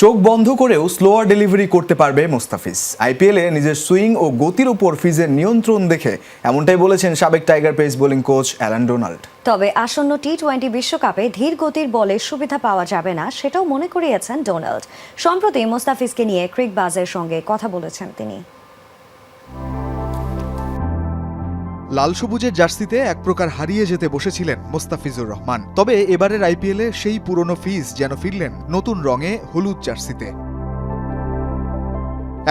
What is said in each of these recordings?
চোখ বন্ধ করেও স্লোয়ার ডেলিভারি করতে পারবে মোস্তাফিজ। আইপিএলে নিজের সুইং ও গতির উপর ফিজের নিয়ন্ত্রণ দেখে এমনটাই বলেছেন সাবেক tiger pace bowling coach Allan Donald. তবে আসন্ন টি টোয়েন্টি বিশ্বকাপে ধীর গতির বলে সুবিধা পাওয়া যাবে না, সেটাও মনে করিয়েছেন ডোনাল্ড। সম্প্রতি মোস্তাফিজকে নিয়ে ক্রিক বাজের সঙ্গে কথা বলেছেন তিনি। লাল সবুজের জার্সিতে এক প্রকার হারিয়ে যেতে বসেছিলেন মোস্তাফিজুর রহমান। তবে এবারের আইপিএলে সেই পুরনো ফিজ যেন ফিরলেন নতুন রঙে হলুদ জার্সিতে।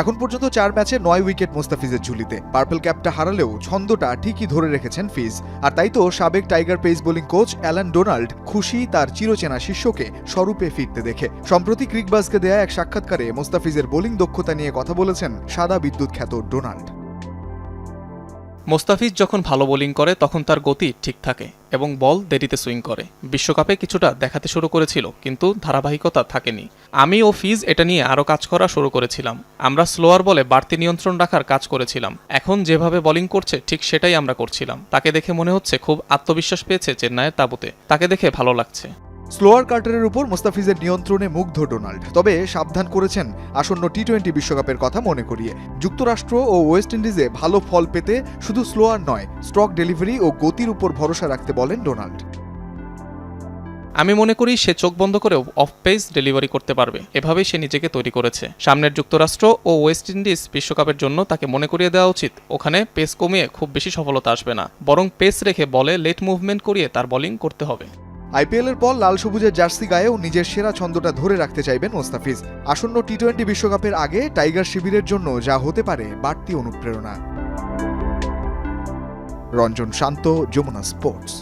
এখন পর্যন্ত চার ম্যাচে নয় উইকেট মোস্তাফিজের ঝুলিতে। পার্পল ক্যাপটা হারালেও ছন্দটা ঠিকই ধরে রেখেছেন ফিজ। আর তাই তো সাবেক tiger pace bowling coach Allan Donald খুশি তার চিরচেনা শিষ্যকে স্বরূপে ফিরতে দেখে। সম্প্রতি ক্রিকবাজকে দেয়া এক সাক্ষাৎকারে মোস্তাফিজের বোলিং দক্ষতা নিয়ে কথা বলেছেন সাদা বিদ্যুৎ খ্যাত ডোনাল্ড। মোস্তাফিজ যখন ভালো বোলিং করে, তখন তার গতি ঠিক থাকে এবং বল দেরিতে সুইং করে। বিশ্বকাপে কিছুটা দেখাতে শুরু করেছিল, কিন্তু ধারাবাহিকতা থাকেনি। আমি ও ফিজ এটা নিয়ে আরও কাজ করা শুরু করেছিলাম। আমরা স্লোয়ার বলে বাড়তি নিয়ন্ত্রণ রাখার কাজ করেছিলাম। এখন যেভাবে বোলিং করছে, ঠিক সেটাই আমরা করছিলাম। তাকে দেখে মনে হচ্ছে খুব আত্মবিশ্বাস পেয়েছে চেন্নাইয়ের তাঁবুতে। তাকে দেখে ভালো লাগছে। স্লোয়ার কার্টারের উপর মোস্তাফিজের নিয়ন্ত্রণে মুগ্ধ ডোনাল্ড। তবে সাবধান করেছেন আসন্ন টি টোয়েন্টি বিশ্বকাপের কথা মনে করিয়ে। যুক্তরাষ্ট্র ও ওয়েস্ট ইন্ডিজে ভালো ফল পেতে শুধু স্লোয়ার নয় স্ট্রক ডেলিভারি ও গতির উপর ভরসা রাখতে বলেন ডোনাল্ড। আমি মনে করি সে চোখ বন্ধ করেও অফ পেস ডেলিভারি করতে পারবে। এভাবেই সে নিজেকে তৈরি করেছে। সামনের যুক্তরাষ্ট্র ও ওয়েস্ট ইন্ডিজ বিশ্বকাপের জন্য তাকে মনে করিয়ে দেওয়া উচিত। ওখানে পেস কমিয়ে খুব বেশি সফলতা আসবে না। বরং পেস রেখে বলে লেট মুভমেন্ট করিয়ে তার বোলিং করতে হবে। আইপিএলের পর লাল সবুজের জার্সি গায়েও নিজের সেরা ছন্দটা ধরে রাখতে চাইবেন মোস্তাফিজ। আসন্ন টি টোয়েন্টি বিশ্বকাপের আগে টাইগার শিবিরের জন্য যা হতে পারে বাড়তি অনুপ্রেরণা। রঞ্জন শান্ত, যমুনা স্পোর্টস।